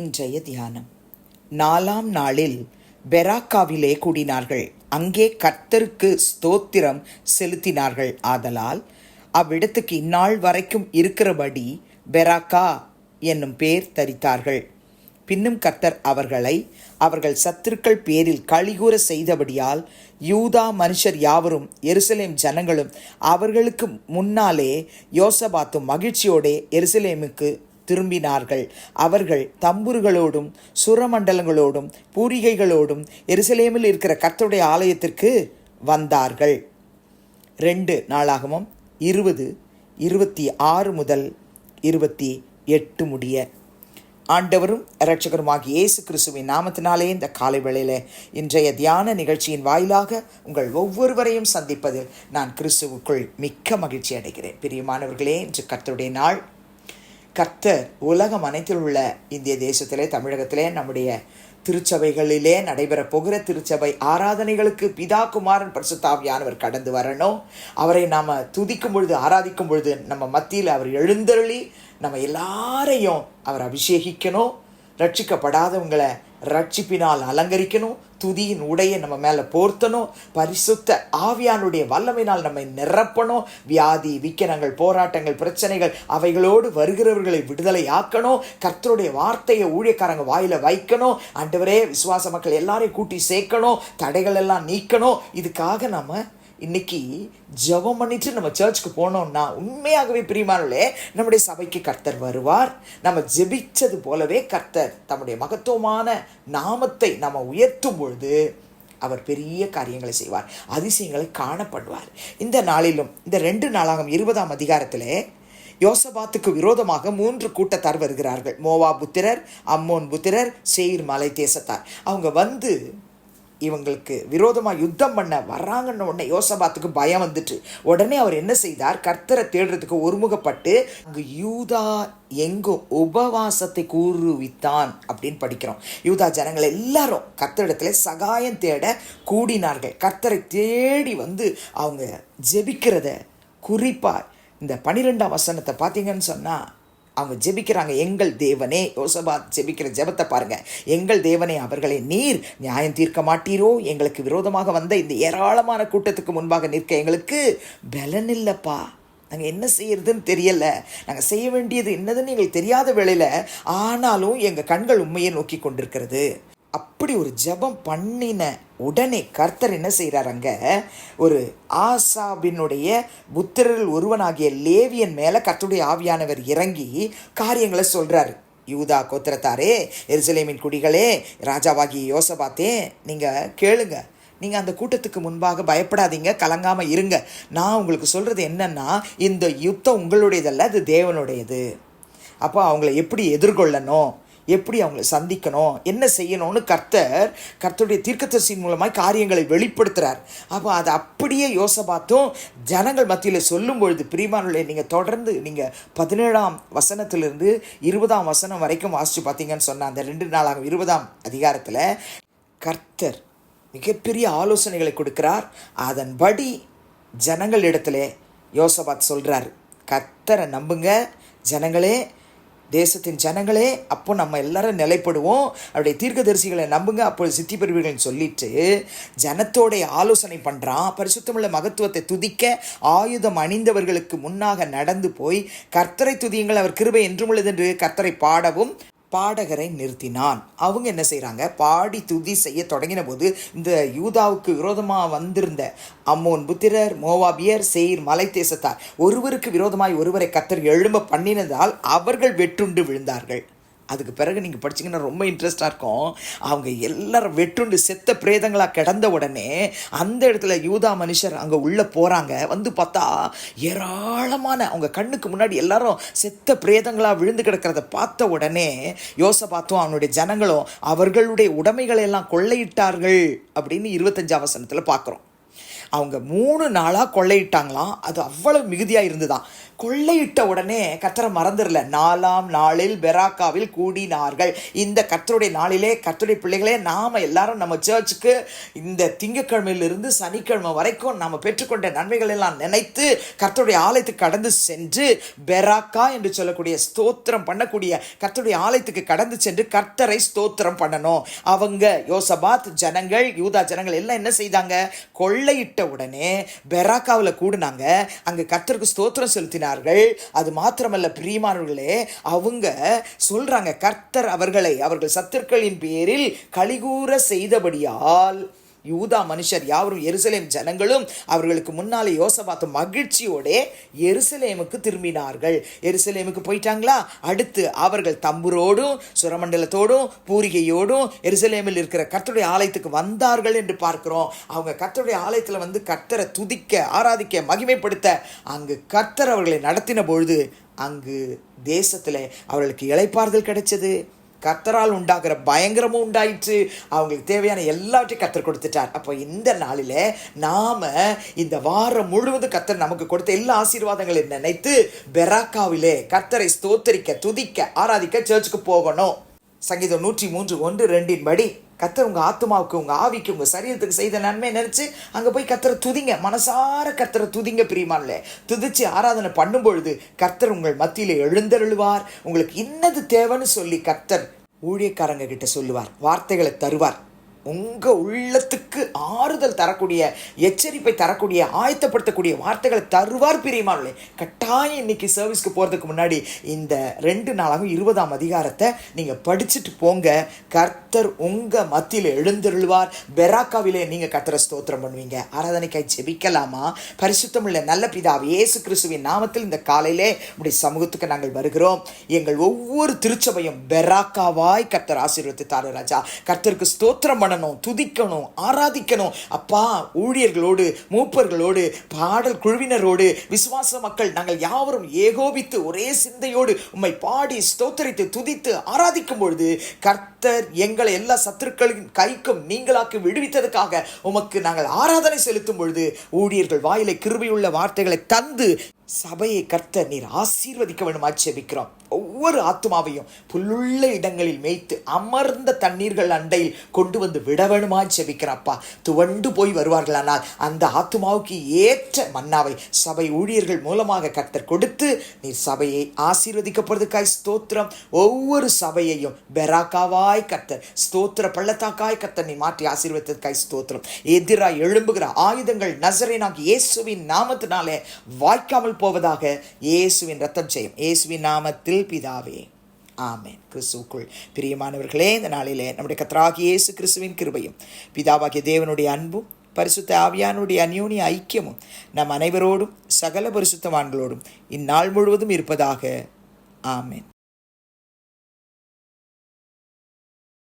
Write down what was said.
இன்றைய தியானம். நாலாம் நாளில் பெராக்காவிலே கூடினார்கள். அங்கே கர்த்தருக்கு ஸ்தோத்திரம் செலுத்தினார்கள். ஆதலால் அவ்விடத்துக்கு இந்நாள் வரைக்கும் இருக்கிறபடி பெராக்கா என்னும் பேர் தரித்தார்கள். பின்னும் கர்த்தர் அவர்களை அவர்கள் சத்துருக்கள் பேரில் கழிகூற செய்தபடியால் யூதா மனுஷர் யாவரும் எருசலேம் ஜனங்களும் அவர்களுக்கு முன்னாலே யோசபாத்தும் மகிழ்ச்சியோடே எருசலேமுக்கு திரும்பினார்கள். அவர்கள் தம்புர்களோடும் சுரமண்டலங்களோடும் பூரிகைகளோடும் எருசலேமில் இருக்கிற கர்த்தருடைய ஆலயத்திற்கு வந்தார்கள். ரெண்டு நாளாகமும் இருபது இருபத்தி ஆறு முதல் இருபத்தி எட்டு முடிய. ஆண்டவரும் இரட்சகருமாகி இயேசு கிறிஸ்துவின் நாமத்தினாலே இந்த காலை வேளையில் இன்றைய தியான நிகழ்ச்சியின் வாயிலாக உங்கள் ஒவ்வொருவரையும் சந்திப்பதில் நான் கிறிஸ்துவுக்குள் மிக்க மகிழ்ச்சி அடைகிறேன். பிரியமானவர்களே இன்று கர்த்தருடைய நாள். கர்த்தர் உலகம் அனைத்தில் உள்ள இந்திய தேசத்திலே தமிழகத்திலே நம்முடைய திருச்சபைகளிலே நடைபெற போகிற திருச்சபை ஆராதனைகளுக்கு பிதா குமாரன் பரிசுத்தாவியானவர் கடந்து வரணும். அவரை நாம் துதிக்கும் பொழுது ஆராதிக்கும் பொழுது நம்ம மத்தியில் அவர் எழுந்தருளி நம்ம எல்லாரையும் அவர் அபிஷேகிக்கணும். ரட்சிக்கப்படாதவங்களை ரட்சிப்பினால் அலங்கரிக்கணும் துதியின் உடையை நம்ம மேலே போர்த்தணும் பரிசுத்த ஆவியானுடைய வல்லமையினால் நம்மை நிரப்பணும் வியாதி விக்கனங்கள் போராட்டங்கள் பிரச்சனைகள் அவைகளோடு வருகிறவர்களை விடுதலை ஆக்கணும் கர்த்தருடைய வார்த்தையை ஊழியக்காரங்க வாயில வைக்கணும் அண்டவரே விசுவாச மக்கள் எல்லாரையும் கூட்டி சேர்க்கணும் தடைகள் எல்லாம் நீக்கணும். இதுக்காக நம்ம இன்னைக்கு ஜெபம் பண்ணிட்டு நம்ம சர்ச்சுக்கு போனோம்னா உண்மையாகவே பிரியமானே நம்முடைய சபைக்கு கர்த்தர் வருவார். நம்ம ஜெபிச்சது போலவே கர்த்தர் தம்முடைய மகத்துவமான நாமத்தை நம்ம உயர்த்தும் பொழுது அவர் பெரிய காரியங்களை செய்வார் அதிசயங்களை காணப்படுவார். இந்த நாளிலும் இந்த ரெண்டு நாளாகும் இருபதாம் அதிகாரத்திலே யோசபாத்துக்கு விரோதமாக மூன்று கூட்டத்தார் வருகிறார்கள். மோவா புத்திரர் அம்மோன் புத்திரர் செயிர் மலை தேசத்தார் அவங்க வந்து இவங்களுக்கு விரோதமாக யுத்தம் பண்ண வர்றாங்கன்னு உடனே யோசபாத்துக்கு பயம் வந்துட்டு. உடனே அவர் என்ன செய்தார்? கர்த்தரை தேடுறதுக்கு ஒருமுகப்பட்டு அங்கு யூதா எங்கும் உபவாசத்தை கூறுவித்தான் அப்படின்னு படிக்கிறோம். யூதா ஜனங்கள் எல்லாரும் கர்த்தரிடத்துல சகாயம் தேட கூடினார்கள். கர்த்தரை தேடி வந்து அவங்க ஜெபிக்கிறத குறிப்பாக இந்த பனிரெண்டாம் வசனத்தை பார்த்தீங்கன்னு சொன்னால் அவங்க ஜெபிக்கிறாங்க எங்கள் தேவனே யோசபா ஜெபிக்கிற ஜெபத்தை பாருங்க. எங்கள் தேவனே அவர்களை நீர் நியாயம் தீர்க்க மாட்டீரோ? எங்களுக்கு விரோதமாக வந்த இந்த ஏராளமான கூட்டத்துக்கு முன்பாக நிற்க எங்களுக்கு பலன் இல்லைப்பா. நாங்கள் என்ன செய்யறதுன்னு தெரியல. நாங்கள் செய்ய வேண்டியது என்னதுன்னு எங்களுக்கு தெரியாத வேளையில் ஆனாலும் எங்கள் கண்கள் உண்மையை நோக்கி கொண்டிருக்கிறது. அப்படி ஒரு ஜெபம் பண்ணின உடனே கர்த்தர் என்ன செய்கிறார் அங்கே? ஒரு ஆசாபினுடைய புத்திரரில் ஒருவனாகிய லேவியன் மேலே கர்த்தருடைய ஆவியானவர் இறங்கி காரியங்களை சொல்கிறாரு யூதா கோத்திரத்தாரே எருசலேமின் குடிகளே ராஜாவாகிய யோசபாத்தே நீங்கள் கேளுங்க. நீங்கள் அந்த கூட்டத்துக்கு முன்பாக பயப்படாதீங்க கலங்காமல் இருங்க. நான் உங்களுக்கு சொல்கிறது என்னென்னா இந்த யுத்தம் உங்களுடையதல்ல அது தேவனுடையது. அப்போ அவங்கள எப்படி எதிர்கொள்ளணும்? எப்படி அவங்கள சந்திக்கணும் என்ன செய்யணும்னு கர்த்தர் கர்த்தருடைய தீர்க்கதரிசியின் மூலமாக காரியங்களை வெளிப்படுத்துகிறார் அப்போ அதை அப்படியே யோசபாத்தும் ஜனங்கள் மத்தியில் சொல்லும் பொழுது பிரிமானுடைய நீங்கள் தொடர்ந்து நீங்கள் பதினேழாம் வசனத்திலிருந்து இருபதாம் வசனம் வரைக்கும் வாசித்து பார்த்தீங்கன்னு சொன்ன அந்த ரெண்டு நாளாக இருபதாம் அதிகாரத்தில் கர்த்தர் மிகப்பெரிய ஆலோசனைகளை கொடுக்கிறார். அதன்படி ஜனங்களிடத்துல யோசபாத் சொல்கிறார் கர்த்தரை நம்புங்க ஜனங்களே தேசத்தின் ஜனங்களே அப்போ நம்ம எல்லாரும் நிலைப்படுவோம். அவருடைய தீர்க்கதரிசிகளை நம்புங்க. அப்பொழுது சித்தி பெறுவீர்கள் சொல்லிட்டு ஜனத்தோடைய ஆலோசனை பண்ணுறான் பரிசுத்தமுள்ள மகத்துவத்தை துதிக்க ஆயுதம் அணிந்தவர்களுக்கு முன்னாக நடந்து போய் கர்த்தரை துதியுங்கள். அவர் கிருபை என்றும் உள்ளது என்று கர்த்தரை பாடவும் பாடகரை நிறுத்தினான். அவங்க என்ன செய்கிறாங்க பாடி துதி செய்ய தொடங்கின போது இந்த யூதாவுக்கு விரோதமாக வந்திருந்த அம்மோன் புத்திரர் மோவாபியர் செயிர் மலை தேசத்தார் ஒருவருக்கு விரோதமாய் ஒருவரை கத்தர் எழும்ப பண்ணினதால் அவர்கள் வெற்றுண்டு விழுந்தார்கள். அதுக்கு பிறகு நீங்கள் படிச்சிங்கன்னா ரொம்ப இன்ட்ரெஸ்டாக இருக்கும். அவங்க எல்லாரும் வெற்றுண்டு செத்த பிரேதங்களாக கிடந்த உடனே அந்த இடத்துல யூதா மனுஷர் அங்கே உள்ளே போகிறாங்க வந்து பார்த்தா ஏராளமான அவங்க கண்ணுக்கு முன்னாடி எல்லாரும் செத்த பிரேதங்களாக விழுந்து கிடக்கிறத பார்த்த உடனே யோசபாத்தும் அவனுடைய ஜனங்களும் அவர்களுடைய உடைமைகளை எல்லாம் கொள்ளையிட்டார்கள் அப்படின்னு இருபத்தஞ்சாம் வசனத்தில் பார்க்குறோம் அவங்க மூணு நாளாக கொள்ளையிட்டாங்களாம். அது அவ்வளவு மிகுதியாக இருந்துதான். கொள்ளையிட்ட உடனே கத்தரை மறந்துடல. நாலாம் நாளில் பெராக்காவில் கூடினார்கள். இந்த கத்தருடைய நாளிலே கத்தருடைய பிள்ளைகளே நாம் எல்லாரும் நம்ம சர்ச்சுக்கு இந்த திங்கக்கிழமையிலிருந்து சனிக்கிழமை வரைக்கும் நாம் பெற்றுக்கொண்ட நன்மைகள் எல்லாம் நினைத்து கர்த்தருடைய ஆலயத்துக்கு கடந்து சென்று பெராக்கா என்று சொல்லக்கூடிய ஸ்தோத்திரம் பண்ணக்கூடிய கர்த்தருடைய ஆலயத்துக்கு கடந்து சென்று கர்த்தரை ஸ்தோத்திரம் பண்ணணும். அவங்க யோசபாத் ஜனங்கள் யூதா ஜனங்கள் எல்லாம் என்ன செய்தாங்க? கொள்ளையிட்ட உடனே பெராக்காவில் கூடுனாங்க. அங்கே கர்த்தருக்கு ஸ்தோத்திரம் செலுத்தினார்கள். அது மாத்திரமல்ல பிரியமானவர்களே அவங்க சொல்றாங்க கர்த்தர் அவர்களை அவர்கள் சத்துருக்களின் பேரில் கலிகூற செய்தபடியால் யூதா மனுஷர் யாவரும் எருசலேம் ஜனங்களும் அவர்களுக்கு முன்னாலே யோசபாத்து மகிழ்ச்சியோடே எருசலேமுக்கு திரும்பினார்கள். எருசலேமுக்கு போயிட்டாங்களா? அடுத்து அவர்கள் தம்புரோடும் சுரமண்டலத்தோடும் பூரிகையோடும் எருசலேமில் இருக்கிற கர்த்தருடைய ஆலயத்துக்கு வந்தார்கள் என்று பார்க்கிறோம். அவங்க கர்த்தருடைய ஆலயத்தில் வந்து கர்த்தரை துதிக்க ஆராதிக்க மகிமைப்படுத்த அங்கு கர்த்தர் அவர்களை நடத்தின பொழுது அங்கு தேசத்தில் அவர்களுக்கு இளைப்பாறுதல் கிடைச்சது. கத்தரால் உண்டாகிற பயங்கரமும் உண்டாயிற்று. அவங்களுக்கு தேவையான எல்லாவற்றையும் கத்தர் கொடுத்துட்டார். அப்போ இந்த நாளில் நாம் இந்த வாரம் முழுவதும் கத்தர் நமக்கு கொடுத்த எல்லா ஆசீர்வாதங்களையும் நினைத்து பெராக்காவிலே கத்தரை ஸ்தோத்தரிக்க துதிக்க ஆராதிக்க சர்ச்சுக்கு போகணும். சங்கீதம் நூற்றி மூன்று ஒன்று ரெண்டின் படி கத்தர் உங்கள் ஆத்மாவுக்கு உங்கள் ஆவிக்கு உங்கள் சரீரத்துக்கு செய்த நன்மை நினச்சி அங்கே போய் கத்தரை துதிங்க. மனசார கத்தரை துதிங்க பிரியமானல துதிச்சு ஆராதனை பண்ணும் பொழுது கர்த்தர் உங்கள் மத்தியில் எழுந்தருளுவார். உங்களுக்கு இன்னது தேவைன்னு சொல்லி கர்த்தர் ஊழியக்காரங்க கிட்ட சொல்லுவார். வார்த்தைகளை தருவார். உங்கள் உள்ளத்துக்கு ஆறுதல் தரக்கூடிய எச்சரிப்பை தரக்கூடிய ஆயத்தப்படுத்தக்கூடிய வார்த்தைகளை தருவார் பிரியமானே கட்டாயம் இன்னைக்கு சர்வீஸ்க்கு போகிறதுக்கு முன்னாடி இந்த ரெண்டு நாளாகவும் இருபதாம் அதிகாரத்தை நீங்கள் படிச்சுட்டு போங்க. கர்த்தர் உங்கள் மத்தியில் எழுந்தருள்வார். பெராக்காவிலே நீங்கள் கர்த்தரை ஸ்தோத்திரம் பண்ணுவீங்க. ஆராதனைக்காய் ஜெபிக்கலாமா? பரிசுத்தமுள்ள நல்ல பிதா இயேசு கிறிஸ்துவின் நாமத்தில் இந்த காலையிலே உடைய சமூகத்துக்கு நாங்கள் வருகிறோம். எங்கள் ஒவ்வொரு திருச்சபையும் பெராக்காவாய் கர்த்தர் ஆசீர்வத்து தாரு ராஜா. கர்த்தருக்கு ஸ்தோத்திரம் பண்ணணும் துதிக்கணும் ஆராதிக்கணும். அப்பா ஊழியர்களோடு மூப்பர்களோடு பாடல் குழுவினரோடு விசுவாச மக்கள் நாங்கள் யாவரும் ஏகோபித்து ஒரே சிந்தையோடு உம்மை பாடி ஸ்தோத்தரித்து துதித்து ஆராதிக்கும் பொழுது கர்த்தர் எங்களை எல்லா சத்துருக்களின் கைக்கும் நீங்களாக்கு விடுவித்ததுக்காக உமக்கு நாங்கள் ஆராதனை செலுத்தும் பொழுது ஊழியர்கள் வாயிலை கிருபியுள்ள வார்த்தைகளை தந்து சபையை கர்த்தர் நீர் ஆசீர்வதிக்க வேண்டுமா ஜெபிக்கிறோம். ஒவ்வொரு ஆத்மாவையும் புல்லுள்ள இடங்களில் மேய்த்து அமர்ந்த தண்ணீர்கள் அண்டையில் கொண்டு வந்து விட வேணுமா ஜெபிக்கிறப்பா. துவண்டு போய் வருவார்களானால் அந்த ஆத்மாவுக்கு ஏற்ற மன்னாவை சபை ஊழியர்கள் மூலமாக கர்த்தர் கொடுத்து நீர் சபையை ஆசீர்வதிக்கப்படுறதுக்காய் ஸ்தோத்திரம். ஒவ்வொரு சபையையும் பெராக்காவாய் கத்தர் ஸ்தோத்திர பள்ளத்தாக்காய் கத்தர் நீ மாற்றி ஆசீர்வதித்ததுக்காய் ஸ்தோத்திரம். எதிராக எழும்புகிற ஆயுதங்கள் நசரேனாகி இயேசுவின் நாமத்தினாலே வாய்க்காமல் போவதாக இயேசுவின் ரத்தம் செய்யும் இயேசுவின் நாமத்தில் பிதாவே. ஆமேன். கிறிஸ்துவுக்குள். பிரியமானவர்களே இந்த நாளிலே நம்முடைய கத்ராகி இயேசு கிறிஸ்துவின் கிருபையும் பிதாவாகிய தேவனுடைய அன்பும் பரிசுத்த ஆவியானுடைய அந்யோனிய ஐக்கியமும் நம் அனைவரோடும் சகல பரிசுத்தவான்களோடும் இந்நாள் முழுவதும் இருப்பதாக. ஆமேன்.